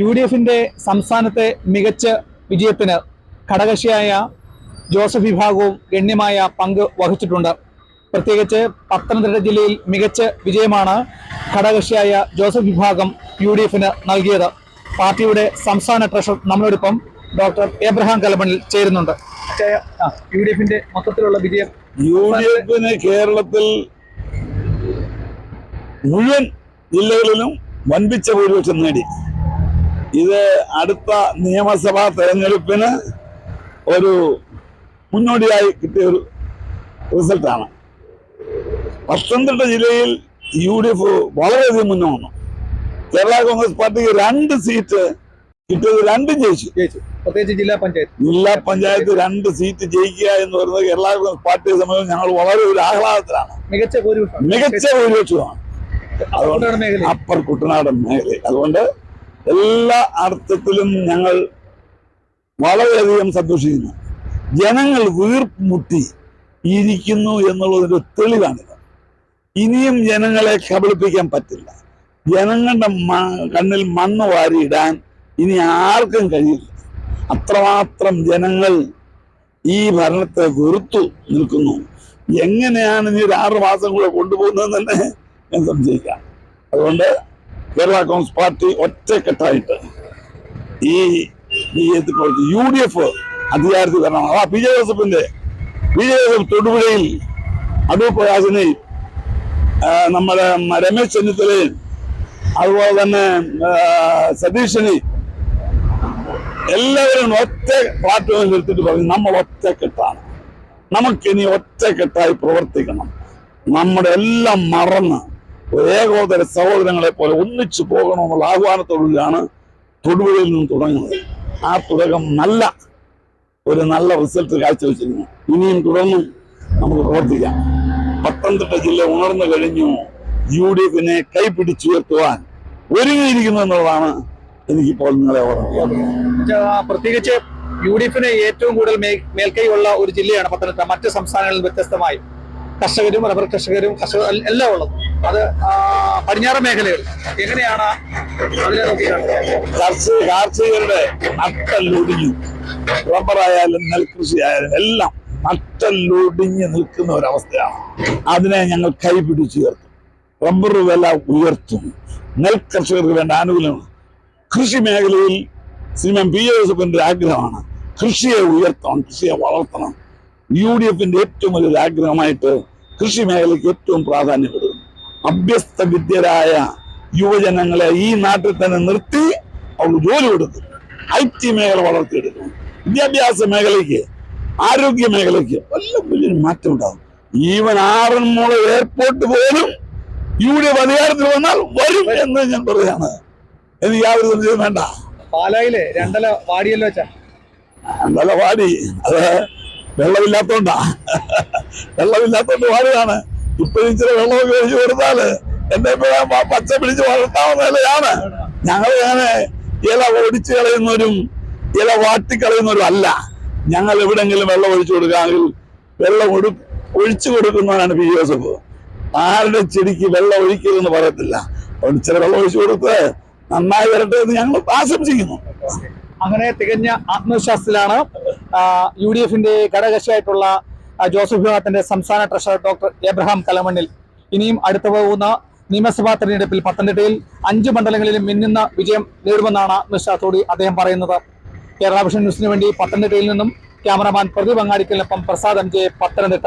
U D എഫിന്റെ സംസ്ഥാനത്തെ മികച്ച വിജയത്തിന് ഘടകക്ഷിയായ ജോസഫ് വിഭാഗവും ഗണ്യമായ പങ്ക് വഹിച്ചിട്ടുണ്ട്. പ്രത്യേകിച്ച് പത്തനംതിട്ട ജില്ലയിൽ മികച്ച വിജയമാണ് ഘടകക്ഷിയായ ജോസഫ് വിഭാഗം യു ഡി എഫിന് നൽകിയത്. പാർട്ടിയുടെ സംസ്ഥാന ട്രഷർ നമ്മളോടൊപ്പം ഡോക്ടർ എബ്രഹാം കലമണിൽ ചേരുന്നുണ്ട്. യു ഡി എഫിന്റെ മൊത്തത്തിലുള്ള വിജയം യു ഡി എഫിന് കേരളത്തിൽ മുഴുവൻ ജില്ലകളിലും വൻപിച്ച ഭൂരിപക്ഷം നേടി. ഇത് അടുത്ത നിയമസഭാ തെരഞ്ഞെടുപ്പിന് ഒരു മുന്നോടിയായി കിട്ടിയ ഒരു റിസൾട്ടാണ്. പത്തനംതിട്ട ജില്ലയിൽ യു ഡി എഫ് വളരെയധികം മുന്നേ വന്നു. കേരള കോൺഗ്രസ് പാർട്ടിക്ക് രണ്ട് സീറ്റ് കിട്ടിയത് രണ്ടും ജയിച്ചു. ജയിച്ചു. പ്രത്യേകിച്ച് ജില്ലാ പഞ്ചായത്ത്. ജില്ലാ പഞ്ചായത്ത് രണ്ട് സീറ്റ് ജയിക്കുക എന്ന് പറയുന്നത് കേരള കോൺഗ്രസ് പാർട്ടിയെ സംബന്ധിച്ച് ഞങ്ങൾ വളരെ ഒരു ആഹ്ലാദത്തിലാണ്. മികച്ച ഭൂരിപക്ഷം. മികച്ച ഭൂരിപക്ഷമാണ്. അതുകൊണ്ടാണ് മേഖല അപ്പർ കുട്ടനാടൻ മേഖല അതുകൊണ്ട് എല്ലാ അർത്ഥത്തിലും ഞങ്ങൾ വളരെയധികം സന്തോഷിക്കുന്നു. ജനങ്ങൾ വീർപ്പ് മുട്ടി ഇരിക്കുന്നു എന്നുള്ളതിന്റെ തെളിവാണിത്. ഇനിയും ജനങ്ങളെ കബളിപ്പിക്കാൻ പറ്റില്ല. ജനങ്ങളുടെ കണ്ണിൽ മണ്ണ് വാരിയിടാൻ ഇനി ആർക്കും കഴിയില്ല. അത്രമാത്രം ജനങ്ങൾ ഈ ഭരണത്തെ വെറുത്തു നിൽക്കുന്നു. എങ്ങനെയാണ് ഇനി ഒരു ആറ് മാസം കൂടെ കൊണ്ടുപോകുന്നത് തന്നെ ഞാൻ സംശയിക്കാം. അതുകൊണ്ട് കേരള കോൺഗ്രസ് പാർട്ടി ഒറ്റക്കെട്ടായിട്ട് ഈ യു ഡി എഫ് അധികാരത്തിൽ വരണം ആ പി ജെ ജോസഫിന്റെ പി ജെ ജോസഫ് തൊടുപുഴയിൽ അടൂർ പ്രകാശിനെയും നമ്മുടെ രമേശ് ചെന്നിത്തലയും അതുപോലെ തന്നെ സതീശനെയും എല്ലാവരും ഒറ്റ പ്ലാറ്റ്ഫോമിൽ നിർത്തിയിട്ട് പറഞ്ഞു നമ്മൾ ഒറ്റക്കെട്ടാണ്. നമുക്കിനി ഒറ്റക്കെട്ടായി പ്രവർത്തിക്കണം. നമ്മുടെ എല്ലാം മറന്ന് ഏകോദര സഹോദരങ്ങളെ പോലെ ഒന്നിച്ചു പോകണമെന്നുള്ള ആഹ്വാനത്തോടുകൂടിയാണ് തൊടുപുഴയിൽ നിന്ന് തുടങ്ങുന്നത്. ആ തുടക്കം നല്ല ഒരു നല്ല റിസൾട്ട് കാഴ്ചവെച്ചിരുന്നു ഇനിയും തുടർന്നും നമുക്ക് പ്രവർത്തിക്കാം. പത്തനംതിട്ട ജില്ല ഉണർന്നു കഴിഞ്ഞു. യു ഡി എഫിനെ കൈപിടിച്ചുയർത്തുവാൻ ഒരുങ്ങിയിരിക്കുന്നു എന്നുള്ളതാണ് എനിക്കിപ്പോൾ നിങ്ങളെ ആ, പ്രത്യേകിച്ച് യു ഡി എഫിന് ഏറ്റവും കൂടുതൽ മേൽക്കൈയുള്ള ഒരു ജില്ലയാണ് പത്തനംതിട്ട. മറ്റ് സംസ്ഥാനങ്ങളിൽ വ്യത്യസ്തമായി കർഷകരും റബ്ബർ കർഷകരും കർഷകർ എല്ലാം ഉള്ളത്. അത് പടിഞ്ഞാറൻ മേഖലകൾ. എങ്ങനെയാണ് അതിനെ കാർഷികരുടെ നട്ടല്ലൊടിഞ്ഞു. റബ്ബറായാലും നെൽകൃഷി ആയാലും എല്ലാം നട്ടല്ലൊടിഞ്ഞ് നിൽക്കുന്ന ഒരവസ്ഥയാണ്. അതിനെ ഞങ്ങൾ കൈപിടിച്ചുയർത്തും റബ്ബർ വില ഉയർത്തും. നെൽ കർഷകർക്ക് വേണ്ട ആനുകൂല്യമാണ് കൃഷി മേഖലയിൽ ശ്രീമാൻ പി ജോസഫിന്റെ ആഗ്രഹമാണ് കൃഷിയെ ഉയർത്തണം കൃഷിയെ വളർത്തണം. യു ഡി എഫിന്റെ ഏറ്റവും വലിയൊരു ആഗ്രഹമായിട്ട് കൃഷി മേഖലയ്ക്ക് ഏറ്റവും പ്രാധാന്യം അഭ്യസ്ത വിദ്യരായ യുവജനങ്ങളെ ഈ നാട്ടിൽ തന്നെ നിർത്തി അവൾ ജോലി കൊടുത്തു. ഐ ടി മേഖല വളർത്തിയെടുക്കും വിദ്യാഭ്യാസ മേഖലയ്ക്ക് ആരോഗ്യ മേഖലയ്ക്ക് എല്ലാം വലിയൊരു മാറ്റം ഉണ്ടാകും. ഈവൻ ആറന്മുള എയർപോർട്ട് പോലും യു ഡി എഫ് അധികാരത്തിൽ വന്നാൽ വരും എന്ന് ഞാൻ പറയാണ് എനിക്ക് യാതൊരു സംശയം വേണ്ട. പാലായിലെ രണ്ടല വാടിയല്ലോ വെച്ചാ രണ്ടല വാടി. അത് വെള്ളമില്ലാത്തോണ്ടാ. വെള്ളമില്ലാത്തോണ്ട് പാടിയാണ് ഇപ്പൊ ഇച്ചിരി വെള്ളം ഒഴിച്ചു കൊടുത്താൽ പ- പച്ച പിടിച്ച് വളർത്താവുന്ന നിലയാണ്. ഞങ്ങൾ ഇങ്ങനെ ഇല ഒടിച്ചു കളയുന്നവരും ഇല വാട്ടിക്കളയുന്നവരും അല്ല. ഞങ്ങൾ എവിടെങ്കിലും വെള്ളം ഒഴിച്ചു കൊടുക്കുകയാണെങ്കിൽ വെള്ളം ഒഴു ഒഴിച്ചു കൊടുക്കുന്നവരാണ് പി ജോസഫ്. ആരുടെ ചെടിക്ക് വെള്ളം ഒഴിക്കരുതെന്ന് പറയത്തില്ല. അതുകൊണ്ട് ചില വെള്ളം ഒഴിച്ചു കൊടുത്ത് നന്നായി വരട്ടെ എന്ന് ഞങ്ങൾ ആശംസിക്കുന്നു. അങ്ങനെ തികഞ്ഞ ആത്മവിശ്വാസത്തിലാണ് യു ഡി എഫിന്റെ ഘടകകക്ഷിയായിട്ടുള്ള ആ, ജോസഫ് വിഭാഗത്തിന്റെ സംസ്ഥാന ട്രഷറർ ഡോക്ടർ എബ്രഹാം കലമണ്ണിൽ. ഇനിയും അടുത്തു പോകുന്ന നിയമസഭാ തെരഞ്ഞെടുപ്പിൽ പത്തനംതിട്ടയിൽ അഞ്ച് മണ്ഡലങ്ങളിലും മിന്നുന്ന വിജയം നേടുമെന്നാണ് ആത്മവിശ്വാസത്തോടെ അദ്ദേഹം പറയുന്നത്. കേരള വിഷൻ ന്യൂസിന് വേണ്ടി പത്തനംതിട്ടയിൽ നിന്നും ക്യാമറമാൻ പ്രദീപ് അങ്ങാടിക്കലിനൊപ്പം പ്രസാദ് എം ജെ പത്തനംതിട്ട.